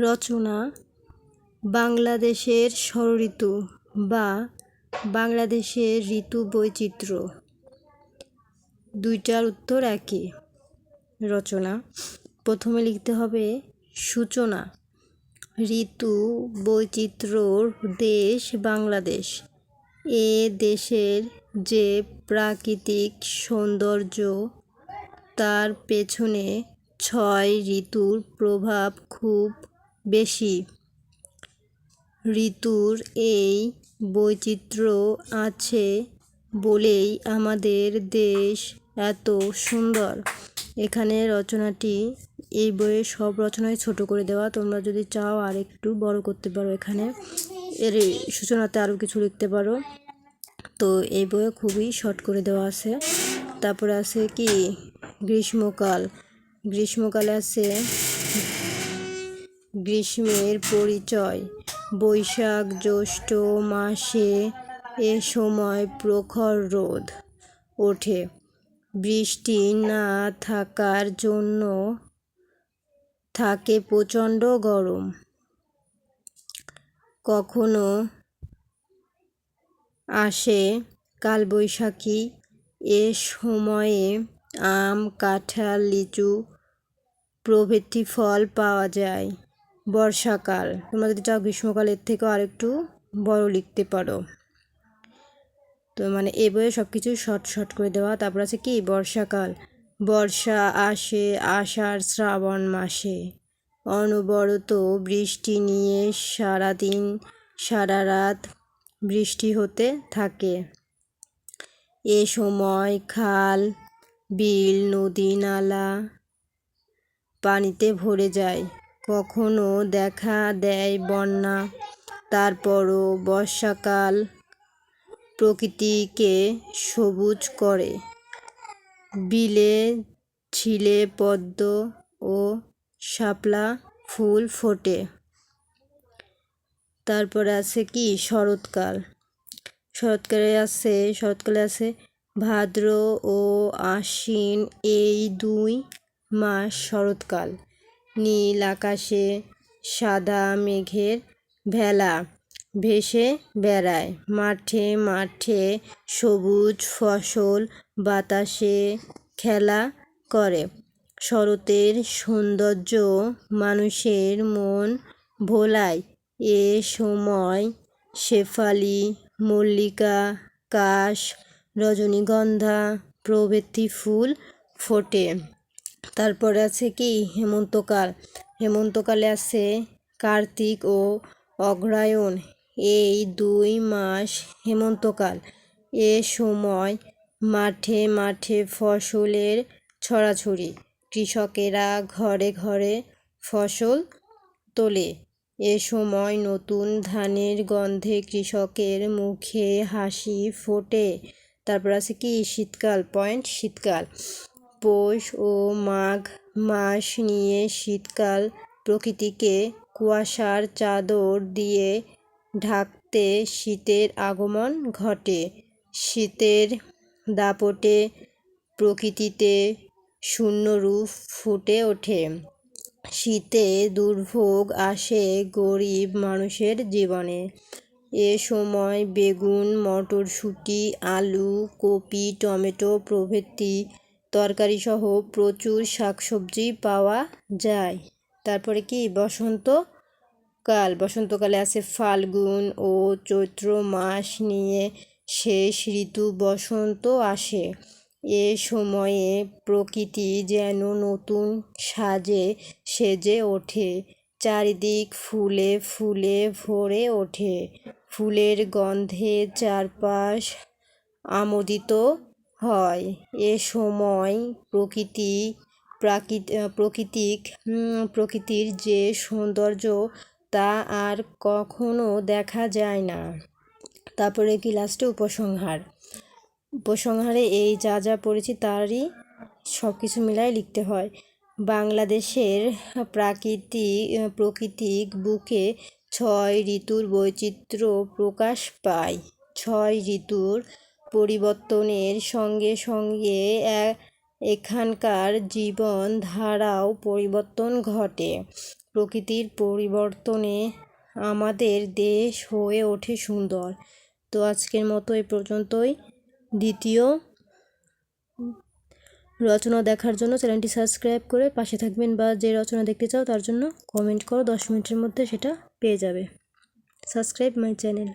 রচনা বাংলাদেশের ষড়ঋতু বা বাংলাদেশের ঋতু বৈচিত্র্য। দুইটার উত্তর একই। রচনা। প্রথমে লিখতে হবে সূচনা। ঋতু বৈচিত্র্যর দেশ বাংলাদেশ। এ দেশের যে প্রাকৃতিক সৌন্দর্য, তার পেছনে ছয় ঋতুর প্রভাব খুব বেশি। ঋতুর এই বৈচিত্র্য আছে বলেই আমাদের দেশ এত সুন্দর। এখানে রচনাটি, এই বইয়ের সব রচনাই ছোট করে দেওয়া। তোমরা যদি চাও আর একটু বড় করতে পারো এখানে। এর সূচনাতে আরও কিছু লিখতে পারো। তো এই বইয়ে খুবই শর্ট করে দেওয়া আছে। তারপরে আছে কি? গ্রীষ্মকাল। গ্রীষ্মকালে আছে গ্রীষ্মের পরিচয়। বৈশাখ, জ্যৈষ্ঠ মাসে এ সময় প্রখর রোদ ওঠে। বৃষ্টি না থাকার জন্য থাকে প্রচণ্ড গরম। কখনো আসে কালবৈশাখী, এ সময়ে আম, কাঁঠাল, লিচু প্রভৃতি ফল পাওয়া যায়। বর্ষাকাল। তোমরা যদি চাও গ্রীষ্মকালের থেকেও আরেকটু বড় লিখতে পারো। তো মানে এ বইয়ে সব কিছু শর্ট শর্ট করে দেওয়া। তারপর আছে কি? বর্ষাকাল। বর্ষা আসে আষাঢ় শ্রাবণ মাসে। অনবরত বৃষ্টি নিয়ে সারাদিন, সারা রাত বৃষ্টি হতে থাকে। এ সময় খাল, বিল, নদী, নালা পানিতে ভরে যায়। কখনো দেখা দেয় বন্যা, তারপরও বর্ষাকাল প্রকৃতিকে সবুজ করে। বিলে ছিলে পদ্ম ও শাপলা ফুল ফোটে। তারপরে আছে কি? শরৎকাল। শরৎকালে আছে শরৎকালে আছে ভাদ্র ও আশ্বিন এই দুই মাস শরৎকাল। নীল আকাশে সাদা মেঘের ভেলা ভেসে বেড়ায়। মাঠে মাঠে সবুজ ফসল বাতাসে খেলা করে। শরতের সৌন্দর্য মানুষের মন ভোলায়। এ সময় শেফালি, মল্লিকা, কাশ, রজনীগন্ধা প্রভৃতি ফুল ফোটে। তারপরে আছে কি? হেমন্তকাল। হেমন্তকালে আছে কার্তিক ও অগ্রায়ণ। এই দুই মাস হেমন্তকাল। এ সময় মাঠে মাঠে ফসলের ছড়াছড়ি। কৃষকেরা ঘরে ঘরে ফসল তোলে। এ সময় নতুন ধানের গন্ধে কৃষকের মুখে হাসি ফোটে। তারপর আছে কি? শীতকাল, পয়েন্ট শীতকাল। পৌষ ও মাঘ মাস নিয়ে শীতকাল প্রকৃতিকে কুয়াশার চাদর দিয়ে ঢাকতে শীতের আগমন ঘটে। শীতের দাপটে প্রকৃতিতে শূন্যরূপ ফুটে ওঠে। শীতে দুর্ভোগ আসে গরিব মানুষের জীবনে। এ সময় বেগুন, মটরশুঁটি, আলু, কপি, টমেটো প্রভৃতি তরকারিসহ প্রচুর শাকসবজি পাওয়া যায়। তারপরে কি? বসন্ত কাল। বসন্তকালে আছে ফাল্গুন ও চৈত্র মাস নিয়ে শেষ ঋতু বসন্ত আসে। এ সময়ে প্রকৃতি যেন নতুন সাজে, সেজে ওঠে। চারিদিক ফুলে ফুলে ভরে ওঠে। ফুলের গন্ধে চারপাশ আমোদিত হয়। এ সময় প্রকৃতি প্রাকৃতিক প্রকৃতির যে সৌন্দর্য তা আর কখনো দেখা যায় না। তারপরে কি লাস্টে উপসংহার। উপসংহারে এই যা যা পড়েছি তারই সব কিছু মিলায় লিখতে হয়। বাংলাদেশের প্রাকৃতিক প্রকৃতিক বুকে ছয় ঋতুর বৈচিত্র্য প্রকাশ পায়। ছয় ঋতুর পরিবর্তনের সঙ্গে সঙ্গে এখানকার জীবন ধারাও পরিবর্তন ঘটে। প্রকৃতির পরিবর্তনে আমাদের দেশ হয়ে ওঠে সুন্দর। তো আজকের মতো এই পর্যন্তই। দ্বিতীয় রচনা দেখার জন্য চ্যানেলটি সাবস্ক্রাইব করে পাশে থাকবেন বা যে রচনা দেখতে চাও তার জন্য কমেন্ট করো, দশ মিনিটের মধ্যে সেটা পেয়ে যাবে। Subscribe my channel.